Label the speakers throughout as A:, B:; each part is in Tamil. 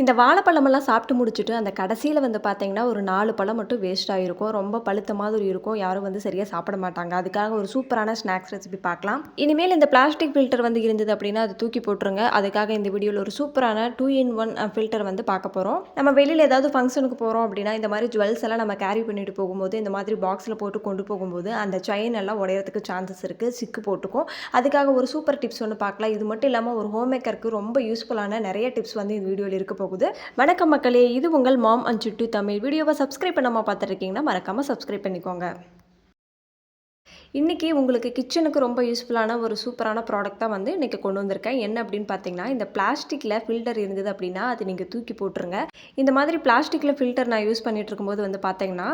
A: இந்த வாழைப்பழமெல்லாம் சாப்பிட்டு முடிச்சுட்டு அந்த கடைசியில் வந்து பார்த்தீங்கன்னா ஒரு நாலு பழம் மட்டும் வேஸ்ட் ஆகிருக்கும் ரொம்ப பழுத்த மாதிரி இருக்கும். யாரும் வந்து சரியாக சாப்பிட மாட்டாங்க. அதுக்காக ஒரு சூப்பரான ஸ்நாக்ஸ் ரெசிபி பார்க்கலாம். இனிமேல் இந்த பிளாஸ்டிக் ஃபில்டர் வந்து இருந்தது அப்படின்னா அது தூக்கி போட்டுருங்க. அதுக்காக இந்த வீடியோவில் ஒரு சூப்பரான டூ இன் ஒன் ஃபில்டர் வந்து பார்க்க போகிறோம் நம்ம வெளியில் ஏதாவது ஃபங்க்ஷனுக்கு போகிறோம் அப்படின்னா இந்த மாதிரி ஜுவல்ஸ் எல்லாம் நம்ம கேரி பண்ணிட்டு போகும்போது இந்த மாதிரி பாக்ஸில் போட்டு கொண்டு போகும்போது அந்த செயின் எல்லாம் உடையறதுக்கு சான்சஸ் இருக்குது சிக்கு போட்டுக்கும். அதுக்காக ஒரு சூப்பர் டிப்ஸ் ஒன்று பார்க்கலாம். இது மட்டும் இல்லாமல் ஒரு ஹோம் மேக்கருக்கு ரொம்ப யூஸ்ஃபுல்லான நிறைய டிப்ஸ் வந்து இந்த வீடியோவில் இருக்க போகுது. வணக்கம் மக்களே இது உங்கள் மாம் அண்ட் சுட்டு தமிழ். வீடியோவை சப்ஸ்கிரைப் பண்ணாமல் பார்த்துருக்கீங்கன்னா மறக்காமல் சப்ஸ்கிரைப் பண்ணிக்கோங்க. இன்றைக்கி உங்களுக்கு கிச்சனுக்கு ரொம்ப யூஸ்ஃபுல்லான ஒரு சூப்பரான ப்ராடக்ட் தான் வந்து இன்றைக்கி கொண்டு வந்திருக்கேன். என்ன அப்படின்னு பார்த்தீங்கன்னா இந்த பிளாஸ்டிக்கில் ஃபில்டர் இருந்தது அப்படின்னா அது நீங்கள் தூக்கி போட்டுருங்க. இந்த மாதிரி பிளாஸ்டிக்கில் ஃபில்டர் நான் யூஸ் பண்ணிட்டு இருக்கும்போது வந்து பார்த்தீங்கன்னா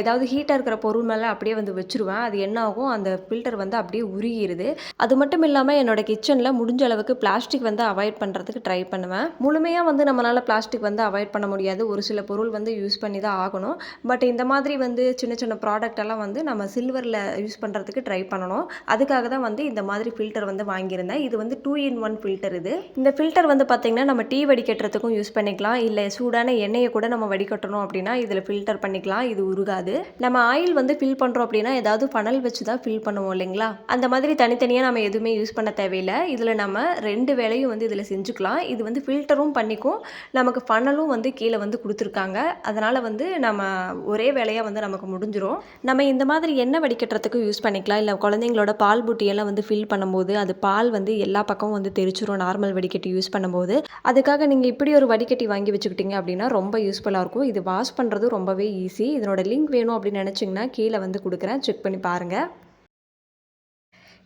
A: ஏதாவது ஹீட்டாக இருக்கிற பொருள் மேலே அப்படியே வந்து வச்சுருவேன். அது என்ன ஆகும்? அந்த ஃபில்டர் வந்து அப்படியே உருகிடுது அது மட்டும் இல்லாமல் என்னோட கிச்சனில் முடிஞ்ச அளவுக்கு பிளாஸ்டிக் வந்து அவாய்ட் பண்ணுறதுக்கு ட்ரை பண்ணுவேன். முழுமையாக வந்து நம்மளால் பிளாஸ்டிக் வந்து அவாய்ட் பண்ண முடியாது. ஒரு சில பொருள் வந்து யூஸ் பண்ணி தான் ஆகணும். பட் இந்த மாதிரி வந்து சின்ன சின்ன ப்ராடக்ட் எல்லாம் வந்து நம்ம சில்வரில் யூஸ் பண்ணுற பண்ணுறதுக்கு ட்ரை பண்ணணும். அதுக்காக தான் வந்து இந்த மாதிரி ஃபில்டர் வந்து வாங்கியிருந்தேன். இது வந்து டூ இன் ஒன் ஃபில்டர் இது. இந்த ஃபில்டர் வந்து பார்த்திங்கன்னா நம்ம டீ வடிகட்டுறதுக்கும் யூஸ் பண்ணிக்கலாம். இல்லை சூடான எண்ணெயை கூட நம்ம வடிகட்டணும் அப்படின்னா இதில் ஃபில்டர் பண்ணிக்கலாம். இது உருகாது. நம்ம ஆயில் வந்து ஃபில் பண்ணுறோம் அப்படின்னா ஏதாவது ஃபனல் வச்சு தான் ஃபில் பண்ணுவோம் இல்லைங்களா? அந்த மாதிரி தனித்தனியாக நம்ம எதுவுமே யூஸ் பண்ண தேவையில்லை. இதில் நம்ம ரெண்டு வேலையும் வந்து இதில் செஞ்சுக்கலாம். இது வந்து ஃபில்டரும் பண்ணிக்கும். நமக்கு ஃபனலும் வந்து கீழே வந்து கொடுத்துருக்காங்க. அதனால் வந்து நம்ம ஒரே வேலையாக வந்து நமக்கு முடிஞ்சிடும் நம்ம இந்த மாதிரி எண்ணெய் வடிக்கட்டுறதுக்கு யூஸ் பண்ணிக்கலாம். இல்லை குழந்தைங்களோட பால் புட்டியெல்லாம் வந்து ஃபில் பண்ணும்போது அது பால் வந்து எல்லா பக்கமும் வந்து தெரிச்சிரும் நார்மல் வடிகட்டி யூஸ் பண்ணும்போது. அதுக்காக நீங்கள் இப்படி ஒரு வடிகட்டி வாங்கி வச்சுக்கிட்டீங்க அப்படின்னா ரொம்ப யூஸ்ஃபுல்லாக இருக்கும். இது வாஷ் பண்ணுறது ரொம்பவே ஈஸி இதனோட லிங்க் வேணும் அப்படின்னு நினச்சிங்கன்னா கீழே வந்து கொடுக்குறேன். செக் பண்ணி பாருங்கள்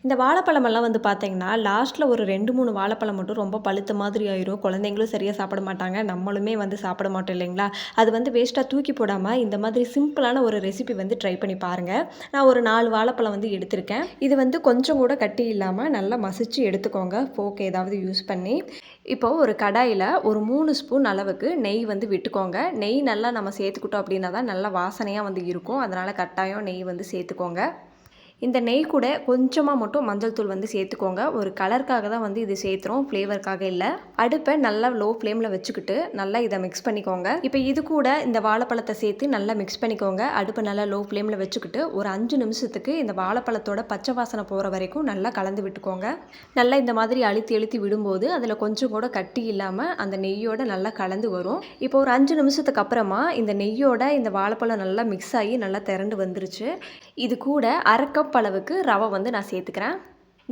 A: இந்த வாழைப்பழமெல்லாம் வந்து பார்த்தீங்கன்னா லாஸ்ட்டில் ஒரு ரெண்டு மூணு வாழைப்பழம் மட்டும் ரொம்ப பழுத்த மாதிரி ஆயிரும். குழந்தைங்களும் சரியாக சாப்பிட மாட்டாங்க. நம்மளுமே வந்து சாப்பிட மாட்டோம் இல்லைங்களா? அது வந்து வேஸ்ட்டாக தூக்கி போடாமல் இந்த மாதிரி சிம்பிளான ஒரு ரெசிபி வந்து ட்ரை பண்ணி பாருங்கள் நான் ஒரு நாலு வாழைப்பழம் வந்து எடுத்திருக்கேன். இது வந்து கொஞ்சம் கூட கட்டி இல்லாமல் நல்லா மசிச்சு எடுத்துக்கோங்க. ஃபோக் ஏதாவது யூஸ் பண்ணி. இப்போ ஒரு கடாயில் ஒரு மூணு ஸ்பூன் அளவுக்கு நெய் வந்து விட்டுக்கோங்க. நெய் நல்லா நம்ம சேர்த்துக்கிட்டோம் அப்படின்னா தான் நல்லா வாசனையாக வந்து இருக்கும். அதனால் கட்டாயம் நெய் வந்து சேர்த்துக்கோங்க. இந்த நெய் கூட கொஞ்சமாக மட்டும் மஞ்சள் தூள் வந்து சேர்த்துக்கோங்க. ஒரு கலருக்காக தான் வந்து இது சேர்த்துறோம். ஃப்ளேவருக்காக இல்லை. அடுப்பை நல்லா லோ ஃப்ளேமில் வச்சுக்கிட்டு நல்லா இதை மிக்ஸ் பண்ணிக்கோங்க. இப்போ இது கூட இந்த வாழைப்பழத்தை சேர்த்து நல்லா மிக்ஸ் பண்ணிக்கோங்க. அடுப்பை நல்லா லோ ஃப்ளேமில் வச்சுக்கிட்டு ஒரு அஞ்சு நிமிஷத்துக்கு இந்த வாழைப்பழத்தோட பச்சை வாசனை போகிற வரைக்கும் நல்லா கலந்து விட்டுக்கோங்க. நல்லா இந்த மாதிரி அழுத்தி அழுத்தி விடும்போது அதில் கொஞ்சம் கூட கட்டி இல்லாமல் அந்த நெய்யோட நல்லா கலந்து வரும். இப்போ ஒரு அஞ்சு நிமிஷத்துக்கு அப்புறமா இந்த நெய்யோட இந்த வாழைப்பழம் நல்லா மிக்ஸ் ஆகி நல்லா திரண்டு வந்துருச்சு. இது கூட அரை கப் அளவுக்கு ரவை வந்து நான் சேர்த்துக்கிறேன்.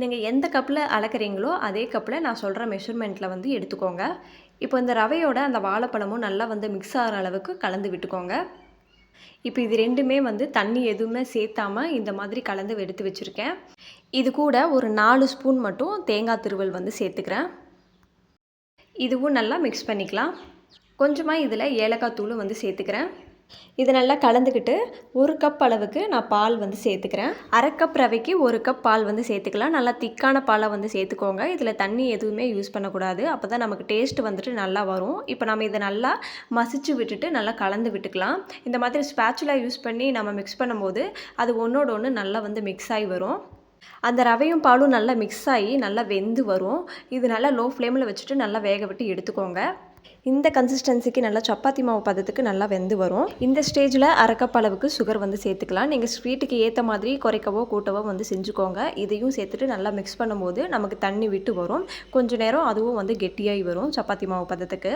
A: நீங்கள் எந்த கப்பில் அளக்குறீங்களோ அதே கப்பில் நான் சொல்கிற மெஷர்மெண்ட்டில் வந்து எடுத்துக்கோங்க. இப்போ இந்த ரவையோட அந்த வாழைப்பழமும் நல்லா வந்து மிக்ஸ் ஆகிற அளவுக்கு கலந்து விட்டுக்கோங்க. இப்போ இது ரெண்டுமே வந்து தண்ணி எதுவுமே சேர்த்தாமல் இந்த மாதிரி கலந்து எடுத்து வச்சுருக்கேன். இது கூட ஒரு நாலு ஸ்பூன் மட்டும் தேங்காய் திருவல் வந்து சேர்த்துக்கிறேன். இதுவும் நல்லா மிக்ஸ் பண்ணிக்கலாம். கொஞ்சமாக இதில் ஏலக்காய் தூளும் வந்து சேர்த்துக்கிறேன். இது நல்லா கலந்துக்கிட்டு ஒரு கப் அளவுக்கு நான் பால் வந்து சேர்த்துக்கிறேன். அரை கப் ரவைக்கு ஒரு கப் பால் வந்து சேர்த்துக்கலாம். நல்லா திக்கான பாலை வந்து சேர்த்துக்கோங்க. இதில் தண்ணி எதுவுமே யூஸ் பண்ணக்கூடாது. அப்போ தான் நமக்கு டேஸ்ட் வந்துட்டு நல்லா வரும். இப்போ நம்ம இதை நல்லா மசிச்சு விட்டுட்டு நல்லா கலந்து விட்டுக்கலாம். இந்த மாதிரி ஸ்பேச்சுலா யூஸ் பண்ணி நம்ம மிக்ஸ் பண்ணும்போது அது ஒன்றோட ஒன்று நல்லா வந்து மிக்ஸ் ஆகி வரும். அந்த ரவையும் பாலும் நல்லா மிக்ஸ் ஆகி நல்லா வெந்து வரும். இது நல்லா லோ ஃப்ளேமில் வச்சுட்டு நல்லா வேக விட்டு எடுத்துக்கோங்க. இந்த கன்சிஸ்டன்சிக்கு நல்லா சப்பாத்தி மாவு பதத்துக்கு நல்லா வெந்து வரும். இந்த ஸ்டேஜில் அரைக்கப் அளவுக்கு சுகர் வந்து சேர்த்துக்கலாம். நீங்கள் ஸ்வீட்டுக்கு ஏற்ற மாதிரி குறைக்கவோ கூட்டவோ வந்து செஞ்சுக்கோங்க. இதையும் சேர்த்துட்டு நல்லா மிக்ஸ் பண்ணும்போது நமக்கு தண்ணி விட்டு வரும். கொஞ்சம் நேரம் அதுவும் வந்து கெட்டியாகி வரும் சப்பாத்தி மாவு பதத்துக்கு.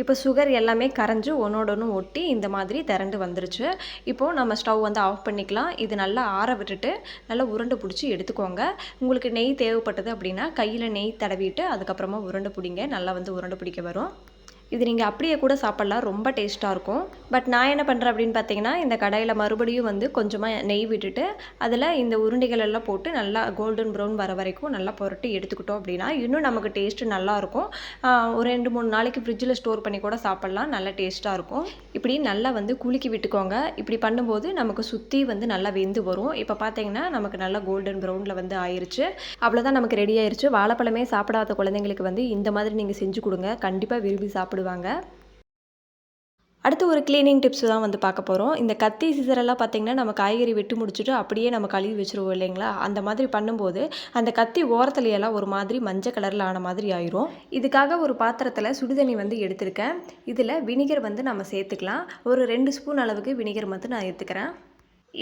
A: இப்போ சுகர் எல்லாமே கரைஞ்சு ஒன்றோட ஒன்று ஒட்டி இந்த மாதிரி திரண்டு வந்துருச்சு. இப்போது நம்ம ஸ்டவ் வந்து ஆஃப் பண்ணிக்கலாம். இது நல்லா ஆற விட்டுட்டு நல்லா உருண்டை பிடிச்சி எடுத்துக்கோங்க. உங்களுக்கு நெய் தேவைப்பட்டது அப்படின்னா கையில் நெய் தடவிட்டு அதுக்கப்புறமா உருண்டை பிடிங்க. நல்லா வந்து உருண்டை பிடிக்க வரும். இது நீங்கள் அப்படியே கூட சாப்பிட்லாம். ரொம்ப டேஸ்ட்டாக இருக்கும். பட் நான் என்ன பண்ணுறேன் அப்படின்னு பார்த்தீங்கன்னா இந்த கடாயில் மறுபடியும் வந்து கொஞ்சமாக நெய் விட்டுட்டு அதில் இந்த உருண்டைகள் எல்லாம் போட்டு நல்லா கோல்டன் ப்ரௌன் வர வரைக்கும் நல்லா புரட்டி எடுத்துக்கிட்டோம் அப்படின்னா இன்னும் நமக்கு டேஸ்ட்டு நல்லாயிருக்கும் ஒரு ரெண்டு மூணு நாளைக்கு ஃப்ரிட்ஜில் ஸ்டோர் பண்ணி கூட சாப்பிட்லாம். நல்லா டேஸ்ட்டாக இருக்கும். இப்படி நல்லா வந்து குலுக்கி விட்டுக்கோங்க. இப்படி பண்ணும்போது நமக்கு சுற்றி வந்து நல்லா வெந்து வரும். இப்போ பார்த்தீங்கன்னா நமக்கு நல்லா கோல்டன் ப்ரௌனில் வந்து ஆயிடுச்சு அவ்வளோதான் நமக்கு ரெடி ஆயிடுச்சு வாழைப்பழமே சாப்பிடாத குழந்தைங்களுக்கு வந்து இந்த மாதிரி நீங்கள் செஞ்சு கொடுங்க. கண்டிப்பாக விரும்பி சாப்பிடுவாங்க. அடுத்து ஒரு க்ளீனிங் டிப்ஸ் தான் வந்து பார்க்க போகிறோம் இந்த கத்தி சிசரெல்லாம் பார்த்திங்கன்னா நம்ம காய்கறி வெட்டி முடிச்சுட்டு அப்படியே நம்ம கழுவி வச்சுருவோம் இல்லைங்களா? அந்த மாதிரி பண்ணும்போது அந்த கத்தி ஓரத்துலையெல்லாம் ஒரு மாதிரி மஞ்சள் கலரில் ஆன மாதிரி ஆயிரும். இதுக்காக ஒரு பாத்திரத்தில் சுடுதண்ணி வந்து எடுத்திருக்கேன். இதில் வினிகர் வந்து நம்ம சேர்த்துக்கலாம். ஒரு ரெண்டு ஸ்பூன் அளவுக்கு வினிகர் வந்து நான் எடுத்துக்கிறேன்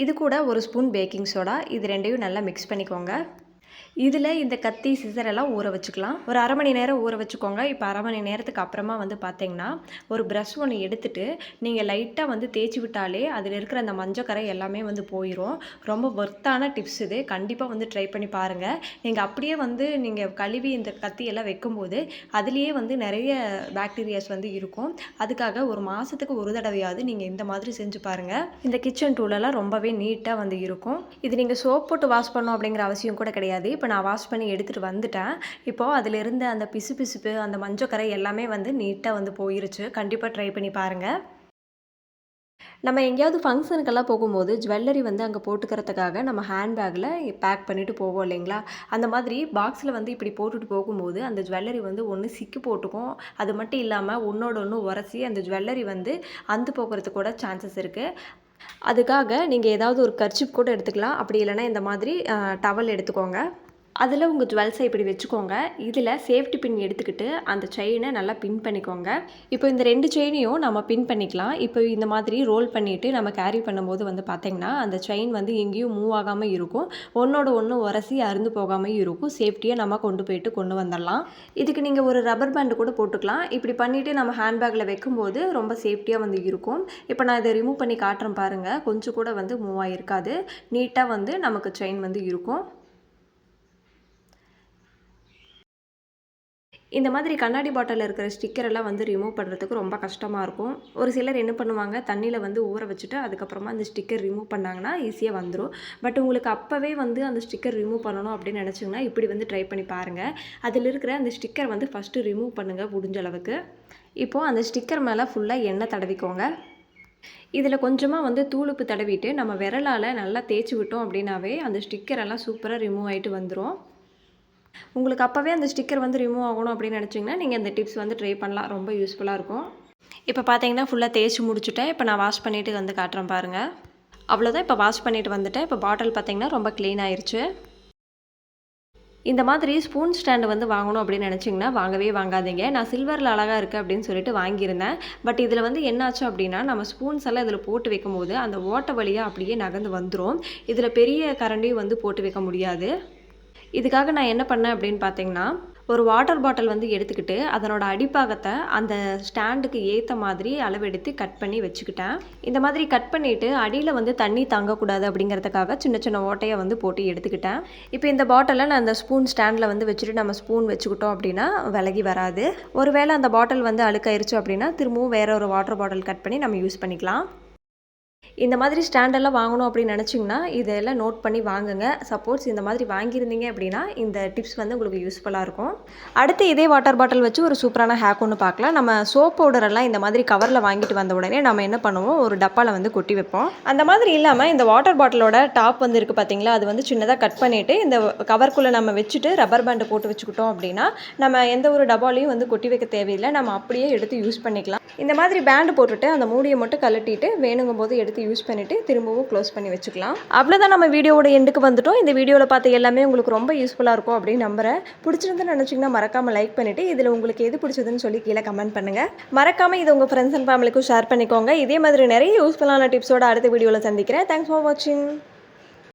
A: இது கூட ஒரு ஸ்பூன் பேக்கிங் சோடா. இது ரெண்டையும் நல்லா மிக்ஸ் பண்ணிக்கோங்க. இதில் இந்த கத்தி சிசர் எல்லாம் ஊற வச்சுக்கலாம். ஒரு அரை மணி நேரம் ஊற வச்சுக்கோங்க. இப்போ அரை மணி நேரத்துக்கு அப்புறமா வந்து பார்த்தீங்கன்னா ஒரு ப்ரஷ் ஒன்று எடுத்துட்டு நீங்கள் லைட்டாக வந்து தேய்ச்சி விட்டாலே அதில் இருக்கிற அந்த மஞ்சக்கரை எல்லாமே வந்து போயிடும் ரொம்ப ஒர்த்தான டிப்ஸ் இது. கண்டிப்பாக வந்து ட்ரை பண்ணி பாருங்கள் நீங்கள் அப்படியே வந்து நீங்கள் கழுவி இந்த கத்தியெல்லாம் வைக்கும்போது அதுலேயே வந்து நிறைய பாக்டீரியாஸ் வந்து இருக்கும். அதுக்காக ஒரு மாதத்துக்கு ஒரு தடவையாவது நீங்கள் இந்த மாதிரி செஞ்சு பாருங்கள் இந்த கிச்சன் டூலெல்லாம் ரொம்பவே நீட்டாக வந்து இருக்கும். இது நீங்கள் சோப் போட்டு வாஷ் பண்ணணும் அப்படிங்கிற அவசியம் கூட கிடையாது. இப்போ நான் வாஷ் பண்ணி எடுத்துகிட்டு வந்துட்டேன். இப்போது அதிலிருந்து அந்த பிசு பிசுப்பு அந்த மஞ்சக்கரை எல்லாமே வந்து நீட்டாக வந்து போயிருச்சு. கண்டிப்பாக ட்ரை பண்ணி பாருங்கள் நம்ம எங்கேயாவது ஃபங்க்ஷனுக்கெல்லாம் போகும்போது ஜுவல்லரி வந்து அங்கே போட்டுக்கிறதுக்காக நம்ம ஹேண்ட்பேக்கில் பேக் பண்ணிவிட்டு போவோம் இல்லைங்களா? அந்த மாதிரி பாக்ஸில் வந்து இப்படி போட்டுட்டு போகும்போது அந்த ஜுவல்லரி வந்து ஒன்று சிக்கி போட்டுக்கும். அது மட்டும் இல்லாமல் ஒன்றோட ஒன்று உரசி அந்த ஜுவல்லரி வந்து அந்து போகிறதுக்கு கூட சான்சஸ் இருக்குது அதுக்காக நீங்கள் ஏதாவது ஒரு கர்ச்சிப் கூட எடுத்துக்கலாம். அப்படி இல்லைன்னா இந்த மாதிரி டவல் எடுத்துக்கோங்க. அதில் உங்கள் ஜுவல்ஸை இப்படி வச்சுக்கோங்க. இதில் சேஃப்டி பின் எடுத்துக்கிட்டு அந்த செயினை நல்லா பின் பண்ணிக்கோங்க. இப்போ இந்த ரெண்டு செயினையும் நம்ம பின் பண்ணிக்கலாம். இப்போ இந்த மாதிரி ரோல் பண்ணிவிட்டு நம்ம கேரி பண்ணும்போது வந்து பார்த்திங்கன்னா அந்த செயின் வந்து எங்கேயும் மூவ் ஆகாமல் இருக்கும். ஒன்றோட ஒன்று உரசி அருந்து போகாமல் இருக்கும். சேஃப்டியாக நம்ம கொண்டு போயிட்டு கொண்டு வந்துடலாம். இதுக்கு நீங்கள் ஒரு ரப்பர் பேண்டு கூட போட்டுக்கலாம். இப்படி பண்ணிவிட்டு நம்ம ஹேண்ட்பேக்கில் வைக்கும்போது ரொம்ப சேஃப்டியாக வந்து இருக்கும். இப்போ நான் இதை ரிமூவ் பண்ணி காட்டுறேன் பாருங்கள் கொஞ்சம் கூட வந்து மூவ் ஆகிருக்காது நீட்டாக வந்து நமக்கு செயின் வந்து இருக்கும். இந்த மாதிரி கண்ணாடி பாட்டிலில் இருக்கிற ஸ்டிக்கரெல்லாம் வந்து ரிமூவ் பண்ணுறதுக்கு ரொம்ப கஷ்டமாக இருக்கும். ஒரு சிலர் என்ன பண்ணுவாங்க தண்ணியில் வந்து ஊற வச்சுட்டு அதுக்கப்புறமா அந்த ஸ்டிக்கர் ரிமூவ் பண்ணாங்கன்னா ஈஸியாக வந்துடும் பட் உங்களுக்கு அப்போவே வந்து அந்த ஸ்டிக்கர் ரிமூவ் பண்ணணும் அப்படின்னு நினச்சிங்கன்னா இப்படி வந்து ட்ரை பண்ணி பாருங்கள் அதில் இருக்கிற அந்த ஸ்டிக்கர் வந்து ஃபஸ்ட்டு ரிமூவ் பண்ணுங்கள் முடிஞ்ச அளவுக்கு. இப்போது அந்த ஸ்டிக்கர் மேலே ஃபுல்லாக எண்ணெய் தடவிக்கோங்க. இதில் கொஞ்சமாக வந்து தூளுப்பு தடவிட்டு நம்ம விரலால் நல்லா தேய்ச்சி விட்டோம் அப்படின்னாவே அந்த ஸ்டிக்கரெல்லாம் சூப்பராக ரிமூவ் ஆகிட்டு வந்துடும் உங்களுக்கு அப்போவே அந்த ஸ்டிக்கர் வந்து ரிமூவ் ஆகணும் அப்படின்னு நினச்சிங்கன்னா நீங்கள் அந்த டிப்ஸ் வந்து ட்ரை பண்ணலாம். ரொம்ப யூஸ்ஃபுல்லாக இருக்கும். இப்போ பார்த்தீங்கன்னா ஃபுல்லாக தேய்ச்சி முடிச்சுட்டேன். இப்போ நான் வாஷ் பண்ணிவிட்டு வந்து காட்டுறேன் பாருங்கள் அவ்வளோதான் இப்போ வாஷ் பண்ணிவிட்டு வந்துட்டேன். இப்போ பாட்டில் பார்த்தீங்கன்னா ரொம்ப க்ளீன் ஆயிடுச்சு இந்த மாதிரி ஸ்பூன் ஸ்டாண்டு வந்து வாங்கணும் அப்படின்னு நினச்சிங்கன்னா வாங்கவே வாங்காதீங்க. நான் சில்வரில் அழகாக இருக்குது அப்படின்னு சொல்லிட்டு வாங்கியிருந்தேன். பட் இதில் வந்து என்னாச்சு அப்படின்னா நம்ம ஸ்பூன்ஸ் எல்லாம் இதில் போட்டு வைக்கும்போது அந்த ஓட்ட வழியாக அப்படியே நகர்ந்து வந்துடும் இதில் பெரிய கரண்டியும் வந்து போட்டு வைக்க முடியாது. இதுக்காக நான் என்ன பண்ணேன் அப்படின்னு பார்த்தீங்கன்னா ஒரு வாட்டர் பாட்டில் வந்து எடுத்துக்கிட்டு அதனோட அடிப்பாகத்தை அந்த ஸ்டாண்டுக்கு ஏற்ற மாதிரி அளவெடுத்து கட் பண்ணி வச்சுக்கிட்டேன். இந்த மாதிரி கட் பண்ணிவிட்டு அடியில் வந்து தண்ணி தங்கக்கூடாது அப்படிங்கிறதுக்காக சின்ன சின்ன ஓட்டையை வந்து போட்டு எடுத்துக்கிட்டேன். இப்போ இந்த பாட்டிலை நான் அந்த ஸ்பூன் ஸ்டாண்டில் வந்து வச்சுட்டு நம்ம ஸ்பூன் வச்சுக்கிட்டோம் அப்படின்னா விலகி வராது. ஒருவேளை அந்த பாட்டில் வந்து அழுக்காயிருச்சு அப்படின்னா திரும்பவும் வேற ஒரு வாட்டர் பாட்டில் கட் பண்ணி நம்ம யூஸ் பண்ணிக்கலாம். இந்த மாதிரி ஸ்டாண்டெல்லாம் வாங்கணும் அப்படின்னு நினச்சிங்கன்னா இதெல்லாம் நோட் பண்ணி வாங்குங்க. சப்போஸ் இந்த மாதிரி வாங்கியிருந்தீங்க அப்படின்னா இந்த டிப்ஸ் வந்து உங்களுக்கு யூஸ்ஃபுல்லாக இருக்கும். அடுத்து இதே வாட்டர் பாட்டில் வச்சு ஒரு சூப்பரான ஹேக் ஒன்று பார்க்கலாம். நம்ம சோப் பவுடரெல்லாம் இந்த மாதிரி கவரில் வாங்கிட்டு வந்த உடனே நம்ம என்ன பண்ணுவோம்? ஒரு டப்பாவில் வந்து கொட்டி வைப்போம். அந்த மாதிரி இல்லாமல் இந்த வாட்டர் பாட்டிலோட டாப் வந்து இருக்குது பார்த்தீங்களா அது வந்து சின்னதாக கட் பண்ணிவிட்டு இந்த கவர்க்குள்ளே நம்ம வச்சுட்டு ரப்பர் பேண்டை போட்டு வச்சுக்கிட்டோம் அப்படின்னா நம்ம எந்த ஒரு டப்பாலையும் வந்து கொட்டி வைக்க தேவையில்லை. நம்ம அப்படியே எடுத்து யூஸ் பண்ணிக்கலாம். இந்த மாதிரி பேண்டு போட்டுட்டு அந்த மூடியை மட்டும் கழட்டிட்டு வேணுங்கும் போது எடுத்து யூஸ் பண்ணிவிட்டு திரும்பவும் க்ளோஸ் பண்ணி வச்சுக்கலாம். அவ்வளோதான் நம்ம வீடியோவோட எண்டுக்கு வந்துட்டோம். இந்த வீடியோவில் பார்த்து எல்லாமே உங்களுக்கு ரொம்ப யூஸ்ஃபுல்லாக இருக்கும் அப்படின்னு நம்புறேன். பிடிச்சிருந்து நினச்சிங்கன்னா மறக்காமல் லைக் பண்ணிவிட்டு இதில் உங்களுக்கு எது பிடிச்சதுன்னு சொல்லி கீழே கமெண்ட் பண்ணுங்கள் மறக்காமல் இது உங்கள் ஃப்ரெண்ட்ஸ் அண்ட் ஃபேமிலிக்கும் ஷேர் பண்ணிக்கோங்க. இதே மாதிரி நிறைய யூஸ்ஃபுல்லான டிப்ஸோட அடுத்த வீடியோவில் சந்திக்கிறேன். தேங்க்ஸ் ஃபார் வாட்சிங்